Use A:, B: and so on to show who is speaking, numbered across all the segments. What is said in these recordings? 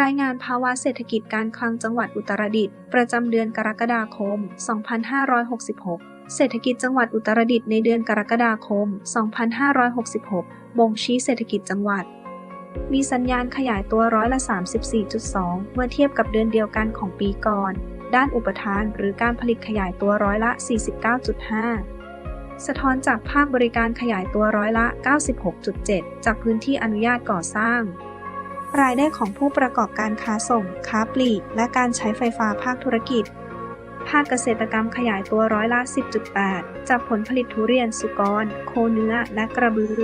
A: รายงานภาวะเศรษฐกิจการคลังจังหวัดอุตรดิตถ์ประจำเดือนกรกฎาคม 2566 เศรษฐกิจจังหวัดอุตรดิตถ์ในเดือนกรกฎาคม 2566 บ่งชี้เศรษฐกิจจังหวัด มีสัญญาณขยายตัวร้อยละ 34.2 เมื่อเทียบกับเดือนเดียวกันของปีก่อน ด้านอุปทานหรือการผลิตขยายตัวร้อยละ 49.5สะท้อนจากภาคบริการขยายตัวร้อยละ 96.7 จากพื้นที่อนุญาตก่อสร้าง รายได้ของผู้ประกอบการค้าส่ง ค้าปลีก และการใช้ไฟฟ้าภาคธุรกิจ ภาคเกษตรกรรมขยายตัวร้อยละ 10.8 จากผลผลิตทุเรียน สุกร โคเนื้อ และกระบือ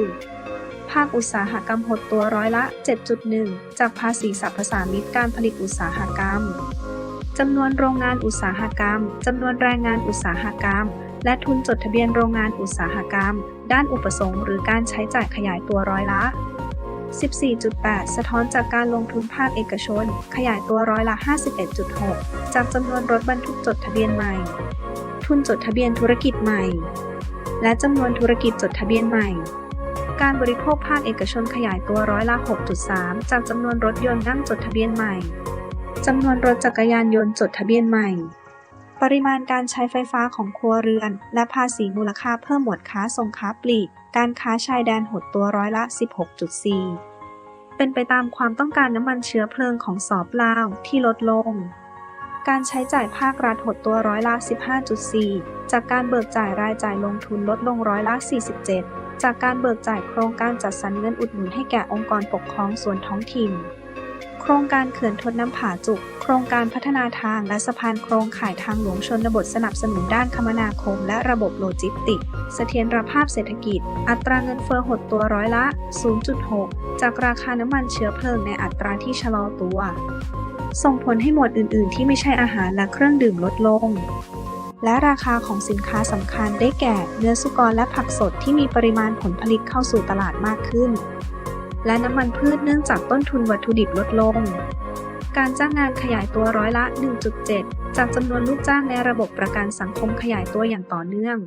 A: ภาคอุตสาหกรรมหดตัวร้อยละ 7.1 จากภาษีสรรพสามิตการผลิตอุตสาหกรรม จำนวนโรงงานอุตสาหกรรม จำนวนแรงงานอุตสาหกรรม และทุนจดทะเบียนโรงงานอุตสาหกรรม ด้านอุปสงค์หรือการใช้จ่ายขยายตัวร้อยละ 14.8 สะท้อนจากการลงทุนภาคเอกชน ขยายตัวร้อยละ 51.6 จากจำนวนรถบรรทุกจดทะเบียนใหม่ ทุนจดทะเบียนธุรกิจใหม่ และจำนวนธุรกิจจดทะเบียนใหม่ การบริโภคภาคเอกชนขยายตัวร้อยละ 6.3 จากจำนวนรถยนต์นั่งจดทะเบียนใหม่จำนวนรถจักรยานยนต์จดทะเบียนใหม่ ปริมาณการใช้ไฟฟ้าของครัวเรือน และภาษีมูลค่าเพิ่มหมวดค้าส่งค้าปลีก การค้าชายแดนหดตัวร้อยละ 16.4 เป็นไปตามความต้องการน้ำมันเชื้อเพลิงของสอบลาวที่ลดลง การใช้จ่ายภาครัฐหดตัวร้อยละ 15.4 จากการเบิกจ่ายรายจ่ายลงทุนลดลงร้อยละ 47 จากการเบิกจ่ายโครงการจัดสรรเงินอุดหนุนให้แก่องค์กรปกครองส่วนท้องถิ่น โครงการเขื่อนทดน้ำผาจุก โครงการพัฒนาทางและสะพานโครงข่ายทางหลวงชนบทสนับสนุนด้านคมนาคม และระบบโลจิสติกส์เสถียรภาพเศรษฐกิจ อัตราเงินเฟ้อหดตัวร้อยละ 0.6 จากราคาน้ำมันเชื้อเพลิงในอัตราที่ชะลอตัว ส่งผลให้หมวดอื่น ๆ ที่ไม่ใช่อาหารและเครื่องดื่มลดลงและราคาของสินค้าสำคัญได้แก่ เนื้อสุกรและผักสดที่มีปริมาณผลผลิตเข้าสู่ตลาดมากขึ้น และน้ำมันพืชเนื่องจากต้นทุนวัตถุดิบลดลง การจ้างงานขยายตัวร้อยละ 1.7 จากจำนวนลูกจ้างในระบบประกันสังคมขยายตัวอย่างต่อเนื่อง